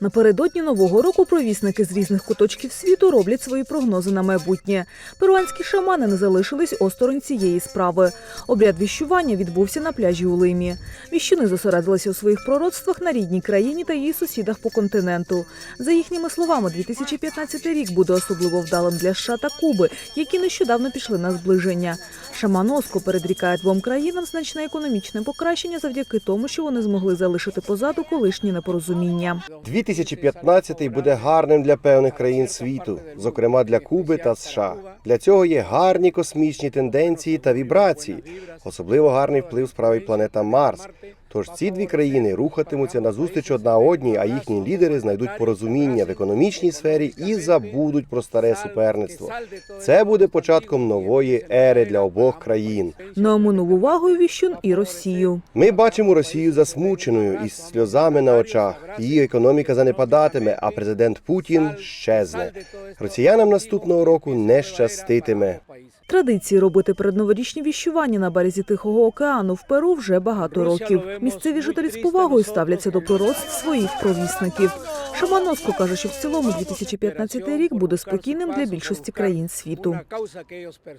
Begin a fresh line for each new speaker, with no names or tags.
Напередодні нового року провісники з різних куточків світу роблять свої прогнози на майбутнє. Перуанські шамани не залишились осторонь цієї справи. Обряд віщування відбувся на пляжі у Лимі. Віщуни зосередилися у своїх пророцтвах на рідній країні та її сусідах по континенту. За їхніми словами, 2015 рік буде особливо вдалим для США та Куби, які нещодавно пішли на зближення. Шаман Оско передрікає двом країнам значне економічне покращення завдяки тому, що вони змогли залишити позаду колишні непорозуміння.
2015 буде гарним для певних країн світу, зокрема для Куби та США. Для цього є гарні космічні тенденції та вібрації. Особливо гарний вплив справи планета Марс. Тож ці дві країни рухатимуться назустріч одна одній, а їхні лідери знайдуть порозуміння в економічній сфері і забудуть про старе суперництво. Це буде початком нової ери для обох країн.
Не оминув увагою віщун і Росію.
Ми бачимо Росію засмученою із сльозами на очах. Її економіка занепадатиме, а президент Путін щезне. Росіянам наступного року не щаститиме.
Традиції робити передноворічні віщування на березі Тихого океану в Перу вже багато років. Місцеві жителі з повагою ставляться до пророцтв своїх провісників. Шаманоско каже, що в цілому 2015 рік буде спокійним для більшості країн світу.